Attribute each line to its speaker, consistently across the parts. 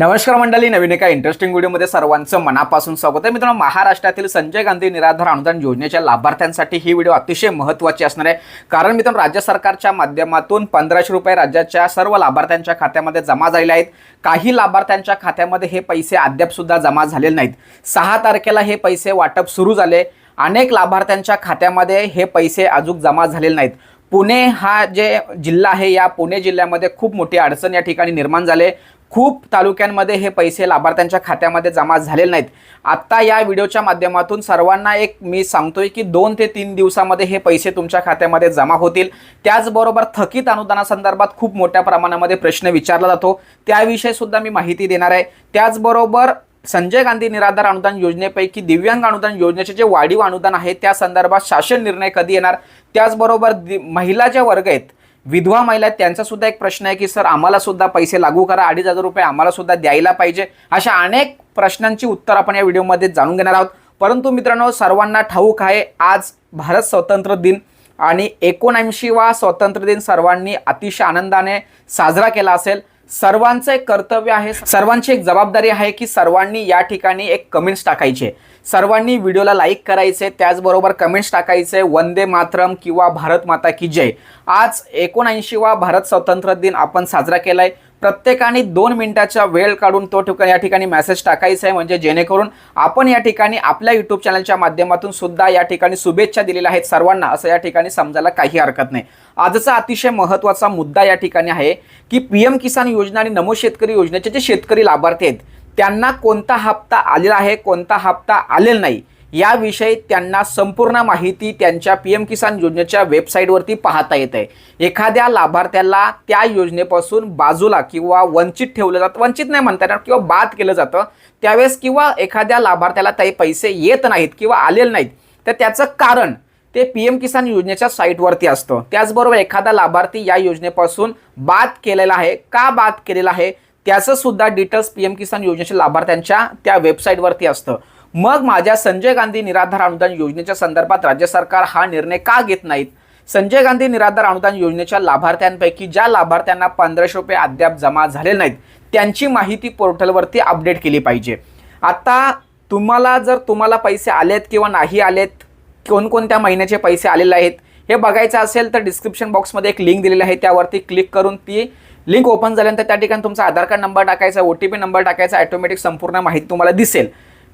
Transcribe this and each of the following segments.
Speaker 1: नमस्कार मंडळी नवीन एका इंटरेस्टिंग व्हिडिओमध्ये सर्वांचं मनापासून स्वागत आहे. मित्रांनो महाराष्ट्रातील संजय गांधी निराधार अनुदान योजनेच्या लाभार्थ्यांसाठी ही व्हिडिओ अतिशय महत्त्वाची असणार आहे. कारण मित्रांनो राज्य सरकारच्या माध्यमातून पंधराशे रुपये राज्याच्या सर्व लाभार्थ्यांच्या खात्यामध्ये जमा झालेले आहेत. काही लाभार्थ्यांच्या खात्यामध्ये हे पैसे अद्यापसुद्धा जमा झालेले नाहीत. सहा तारखेला हे पैसे वाटप सुरू झाले. अनेक लाभार्थ्यांच्या खात्यामध्ये हे पैसे अजून जमा झालेले नाहीत. पुणे हा जे जिल्हा आहे या पुणे जिल्ह्यामध्ये खूप मोठी अडचण या ठिकाणी निर्माण झाले खूप तालुक्यांमध्ये हे पैसे लाभार्थ्यांच्या खात्यामध्ये जमा झालेले नाहीत. आत्ता या व्हिडिओच्या माध्यमातून सर्वांना एक मी सांगतोय की दोन ते तीन दिवसामध्ये हे पैसे तुमच्या खात्यामध्ये जमा होतील. त्याचबरोबर थकीत अनुदानासंदर्भात खूप मोठ्या प्रमाणामध्ये प्रश्न विचारला जातो. त्याविषयी सुद्धा मी माहिती देणार आहे. त्याचबरोबर संजय गांधी निराधार अनुदान योजनेपैकी दिव्यांग अनुदान योजनेचे जे वाढीव अनुदान आहे त्या संदर्भात शासन निर्णय कधी येणार? त्याचबरोबर दि- महिला ज्या वर्ग आहेत विधवा महिला त्यांचा सुद्धा एक प्रश्न आहे की सर आम्हाला सुद्धा पैसे लागू करा अडीच हजार रुपये आम्हाला सुद्धा द्यायला पाहिजे. अशा अनेक प्रश्नांची उत्तर आपण या व्हिडिओमध्ये जाणून घेणार आहोत. परंतु मित्रांनो सर्वांना ठाऊक आहे आज भारत स्वातंत्र्य दिन आणि एकोणऐंशीवा स्वातंत्र्य दिन सर्वांनी अतिशय आनंदाने साजरा केला असेल. सर्वांचं एक कर्तव्य आहे सर्वांची एक जबाबदारी आहे की सर्वांनी या ठिकाणी एक कमेंट्स टाकायचे. सर्वांनी व्हिडिओला लाईक करायचे त्याचबरोबर कमेंट्स टाकायचे वंदे मातरम किंवा भारत माता की जय. आज एकोणऐंशीवा भारत स्वातंत्र्य दिन आपण साजरा केलाय. प्रत्येकाने दोन मिनिटाचा वेळ काढून तो ठिकाणी या ठिकाणी मेसेज टाकायचा आहे. म्हणजे जेणेकरून आपण या ठिकाणी आपल्या युट्यूब चॅनलच्या माध्यमातून सुद्धा या ठिकाणी शुभेच्छा दिलेल्या आहेत सर्वांना असं या ठिकाणी समजायला काही हरकत नाही. आजचा अतिशय महत्त्वाचा मुद्दा या ठिकाणी आहे की पी एम किसान योजना आणि नमो शेतकरी योजनेचे जे शेतकरी लाभार्थी आहेत त्यांना कोणता हप्ता आलेला आहे कोणता हप्ता आलेला नाही. याविषयी त्यांना संपूर्ण माहिती त्यांच्या पी एम किसान योजनेच्या वेबसाईटवरती पाहता येत आहे एखाद्या लाभार्थ्याला त्या योजनेपासून बाजूला किंवा वंचित ठेवलं जातं वंचित नाही म्हणता येणार किंवा बाद केलं जातं त्यावेळेस किंवा एखाद्या लाभार्थ्याला काही पैसे येत नाहीत किंवा आलेले नाहीत तर त्याचं कारण ते पी एम किसान योजनेच्या साईटवरती असतं. त्याचबरोबर एखादा लाभार्थी या योजनेपासून बाद केलेला आहे का बाद केलेला आहे त्याचं सुद्धा डिटेल्स पी एम किसान योजनेच्या लाभार्थ्यांच्या त्या वेबसाईटवरती असतं. मग माझ्या संजय गांधी निराधार अनुदान योजनेच्या संदर्भात राज्य सरकार हा निर्णय का घेत नाहीत? संजय गांधी निराधार अनुदान योजनेच्या लाभार्थ्यांपैकी ज्या लाभार्थ्यांना पंधराशे रुपये अद्याप जमा झाले नाहीत त्यांची माहिती पोर्टलवरती अपडेट केली पाहिजे. आता तुम्हाला जर तुम्हाला पैसे आलेत किंवा नाही आलेत कोणकोणत्या महिन्याचे पैसे आलेले आहेत हे बघायचं असेल तर डिस्क्रिप्शन बॉक्समध्ये एक लिंक दिलेली आहे त्यावरती क्लिक करून ती लिंक ओपन झाल्यानंतर त्या ठिकाणी तुमचा आधार कार्ड नंबर टाकायचा ओ टी पी नंबर टाकायचा ऑटोमॅटिक संपूर्ण माहिती तुम्हाला दिसेल.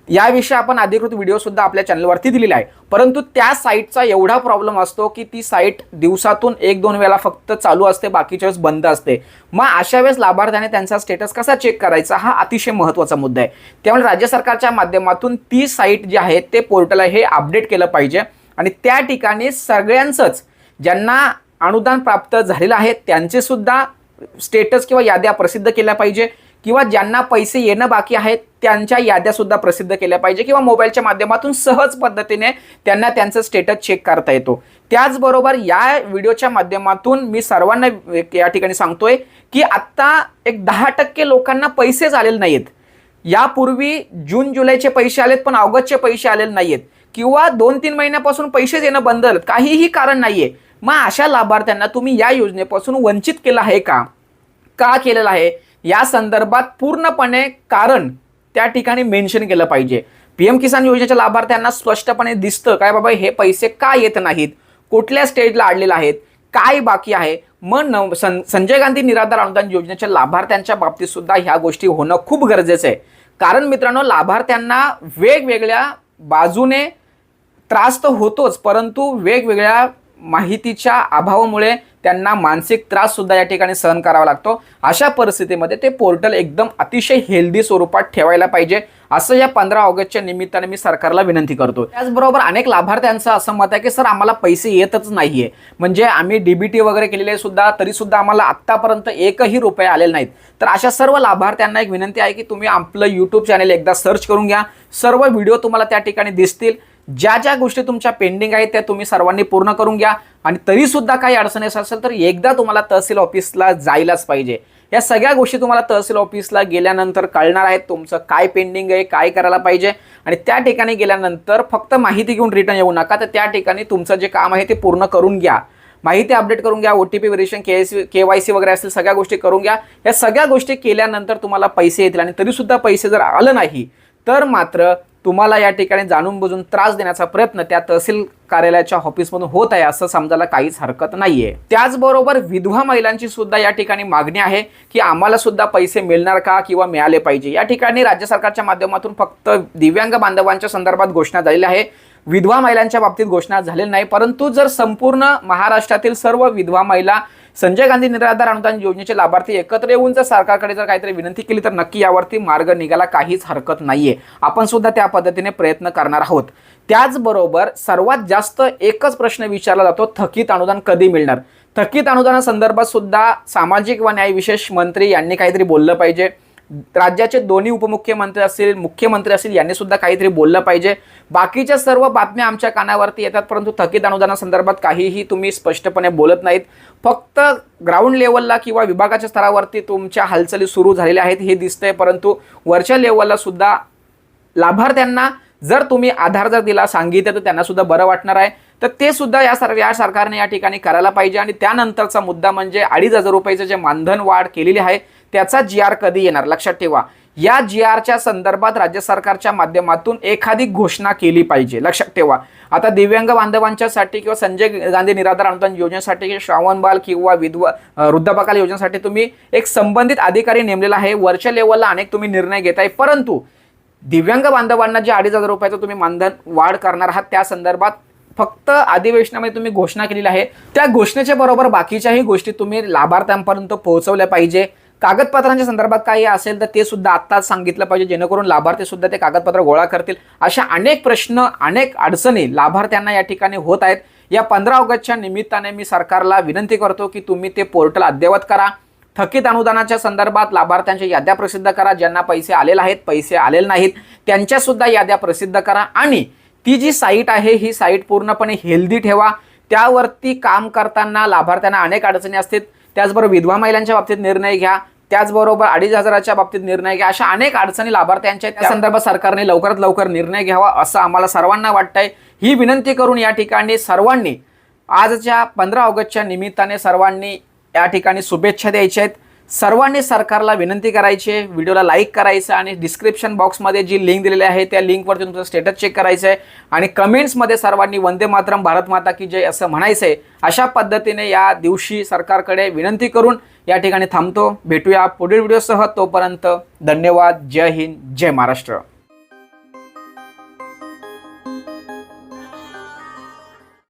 Speaker 1: याविषयी आपण अधिकृत व्हिडिओ सुद्धा आपल्या चॅनलवरती दिलेला आहे. परंतु त्या साईटचा एवढा प्रॉब्लेम असतो की ती साईट दिवसातून एक दोन वेळा फक्त चालू असते बाकीच्या वेळेस बंद असते. मग अशा वेळेस लाभार्थ्याने त्यांचा स्टेटस कसा चेक करायचा हा अतिशय महत्त्वाचा मुद्दा आहे. त्यामुळे राज्य सरकारच्या माध्यमातून ती साईट जी आहे ते पोर्टल आहे हे अपडेट केलं पाहिजे. आणि त्या ठिकाणी सगळ्यांचंच ज्यांना अनुदान प्राप्त झालेलं आहे त्यांचे सुद्धा स्टेटस किंवा याद्या प्रसिद्ध केल्या पाहिजे. किंवा ज्यांना पैसे येणं बाकी आहेत त्यांच्या याद्या सुद्धा प्रसिद्ध केल्या पाहिजे किंवा मोबाईलच्या माध्यमातून सहज पद्धतीने त्यांना त्यांचं स्टेटस चेक करता येतो. त्याचबरोबर या व्हिडिओच्या माध्यमातून मी सर्वांना या ठिकाणी सांगतोय की आत्ता एक दहा टक्के लोकांना पैसेच आलेले नाहीत. यापूर्वी जून जुलैचे पैसे आलेत पण ऑगस्टचे पैसे आलेले नाहीत किंवा दोन तीन महिन्यापासून पैसेच येणं बंद झालं काहीही कारण नाही आहे मग अशा लाभार्थ्यांना तुम्ही या योजनेपासून वंचित केलं आहे का? का केलेलं आहे? या संदर्भात पूर्णपणे कारण त्या ठिकाणी मेन्शन केलं पाहिजे. पी एम किसान योजनेच्या लाभार्थ्यांना स्पष्टपणे दिसतं काय बाबा हे पैसे का येत नाहीत? कुठल्या स्टेजला अडलेले आहेत? काय बाकी आहे? मग न सं संजय गांधी निराधार अनुदान योजनेच्या लाभार्थ्यांच्या बाबतीत सुद्धा ह्या गोष्टी होणं खूप गरजेचं आहे. कारण मित्रांनो लाभार्थ्यांना वेगवेगळ्या बाजूने त्रास तर होतोच परंतु वेगवेगळ्या माहितीच्या अभावामुळे त्यांना मानसिक त्रास सुद्धा या ठिकाणी सहन करावा लागतो. अशा परिस्थितीमध्ये ते पोर्टल एकदम अतिशय हेल्दी स्वरूपात ठेवायला पाहिजे असं या पंधरा ऑगस्टच्या निमित्ताने मी सरकारला विनंती करतो. त्याचबरोबर अनेक लाभार्थ्यांचं असं मत आहे की सर आम्हाला पैसे येतच नाहीये. म्हणजे आम्ही डीबीटी वगैरे केलेले सुद्धा तरी सुद्धा आम्हाला आत्तापर्यंत एकही रुपये आलेले नाहीत. तर अशा सर्व लाभार्थ्यांना एक विनंती आहे की तुम्ही आपलं यूट्यूब चॅनल एकदा सर्च करून घ्या. सर्व व्हिडिओ तुम्हाला त्या ठिकाणी दिसतील. ज्या ज्या गोष्टी तुमच्या पेंडिंग आहेत त्या तुम्ही सर्वांनी पूर्ण करून घ्या. आणि तरी सुद्धा काही अडचणी असेल तर एकदा तुम्हाला तहसील ऑफिसला जायलाच पाहिजे. या सगळ्या गोष्टी तुम्हाला तहसील ऑफिसला गेल्यानंतर कळणार आहेत तुमचं काय पेंडिंग आहे काय करायला पाहिजे. आणि त्या ठिकाणी गेल्यानंतर फक्त माहिती घेऊन रिटर्न येऊ नका. तर त्या ठिकाणी तुमचं जे काम आहे ते पूर्ण करून घ्या. माहिती अपडेट करून घ्या O T P variation K S K Y C वगैरे असतील सगळ्या गोष्टी करून घ्या. या सगळ्या गोष्टी केल्यानंतर तुम्हाला पैसे येतील आणि तरीसुद्धा पैसे जर आलं नाही तर मात्र तुम्हाला या ठिकाणी जाणून बुजून त्रास देण्याचा प्रयत्न त्या तहसील कार्यालयाच्या ऑफिसमधून होत आहे असं समजायला काहीच हरकत नाहीये. त्याचबरोबर विधवा महिलांची सुद्धा या ठिकाणी मागणी आहे की आम्हाला सुद्धा पैसे मिळणार का किंवा मिळाले पाहिजे? या ठिकाणी राज्य सरकारच्या माध्यमातून फक्त दिव्यांग बांधवांच्या संदर्भात घोषणा झालेली आहे. विधवा महिलांच्या बाबतीत घोषणा झालेली नाही परंतु जर संपूर्ण महाराष्ट्रातील सर्व विधवा महिला संजय गांधी निराधार अनुदान योजनेचे लाभार्थी एकत्र येऊन जर सरकारकडे जर काहीतरी विनंती केली तर नक्की यावरती मार्ग निघायला काहीच हरकत नाहीये. आपण सुद्धा त्या पद्धतीने प्रयत्न करणार आहोत. त्याचबरोबर सर्वात जास्त एकच प्रश्न विचारला जातो थकीत अनुदान कधी मिळणार? थकीत अनुदानासंदर्भात सुद्धा सामाजिक व न्याय विशेष मंत्री यांनी काहीतरी बोललं पाहिजे. राज्याचे दोन्ही उपमुख्यमंत्री असतील मुख्यमंत्री असतील यांनी सुद्धा काहीतरी बोललं पाहिजे. बाकीच्या सर्व बातम्या आमच्या कानावरती येतात परंतु थकीत अनुदानासंदर्भात काहीही तुम्ही स्पष्टपणे बोलत नाहीत. फक्त ग्राउंड लेवलला किंवा विभागाच्या स्तरावरती तुमच्या हालचाली सुरू झालेल्या आहेत हे दिसतंय परंतु वरच्या लेवलला सुद्धा लाभार्थ्यांना जर तुम्ही आधार जर दिला सांगितलं तर त्यांना सुद्धा बरं वाटणार आहे. तर ते सुद्धा या सर या सरकारने या ठिकाणी करायला पाहिजे. आणि त्यानंतरचा मुद्दा म्हणजे अडीच हजार रुपयाचं जे मानधन वाढ केलेली आहे त्याचा जी आर कधी येणार? लक्षात ठेवा. या जी आरच्या संदर्भात राज्य सरकारच्या माध्यमातून एखादी घोषणा केली पाहिजे. लक्षात ठेवा. आता दिव्यांग बांधवांच्यासाठी किंवा संजय गांधी निराधार अनुदान योजनेसाठी श्रावणबाल किंवा विधवा वृद्धापकाल योजनेसाठी तुम्ही एक संबंधित अधिकारी नेमलेला आहे. वरच्या लेवलला अनेक तुम्ही निर्णय घेताय. परंतु दिव्यांग बांधवांना जे अडीच हजार रुपयाचं तुम्ही मानधन वाढ करणार आहात त्या संदर्भात फक्त अधिवेशनामध्ये तुम्ही घोषणा केलेली आहे. त्या घोषणेच्या बरोबर बाकीच्याही गोष्टी तुम्ही लाभार्थ्यांपर्यंत पोहोचवल्या पाहिजे. कागदपत्रांच्या संदर्भात काही असेल तर ते सुद्धा आत्ताच सांगितलं पाहिजे जेणेकरून लाभार्थी सुद्धा ते कागदपत्र गोळा करतील. अशा अनेक प्रश्न अनेक अडचणी लाभार्थ्यांना या ठिकाणी होत आहेत. या पंधरा ऑगस्टच्या निमित्ताने मी सरकारला विनंती करतो की तुम्ही ते पोर्टल अद्ययावत करा. थकीत अनुदानाच्या संदर्भात लाभार्थ्यांच्या याद्या प्रसिद्ध करा ज्यांना पैसे आलेले आहेत पैसे आलेले नाहीत त्यांच्यासुद्धा याद्या प्रसिद्ध करा आणि ती जी साईट आहे ही साईट पूर्णपणे हेल्दी ठेवा. त्यावरती काम करताना लाभार्थ्यांना अनेक अडचणी असतील. त्याचबरोबर विधवा महिलांच्या बाबतीत निर्णय घ्या. त्याचबरोबर अडीच हजाराच्या बाबतीत निर्णय घ्या. अशा अनेक अडचणी लाभार्थ्यांच्या. त्या संदर्भात सरकारने लवकरात लवकर निर्णय घ्यावा असं आम्हाला सर्वांना वाटतंय. ही विनंती करून या ठिकाणी सर्वांनी आजच्या पंधरा ऑगस्टच्या निमित्ताने सर्वांनी या ठिकाणी शुभेच्छा द्यायच्या आहेत. सर्वांनी सरकारला विनंती करायची आहे. व्हिडिओला लाईक करायचं आणि डिस्क्रिप्शन बॉक्समध्ये जी लिंक दिलेली आहे त्या लिंकवरती तुमचं स्टेटस चेक करायचं आहे. आणि कमेंट्समध्ये सर्वांनी वंदे मातरम भारत माता की जय असं म्हणायचं आहे अशा पद्धतीने या दिवशी सरकारकडे विनंती करून या ठिकाणी थांबतो. भेटूया पुढील व्हिडिओसह तोपर्यंत धन्यवाद. जय हिंद. जय महाराष्ट्र.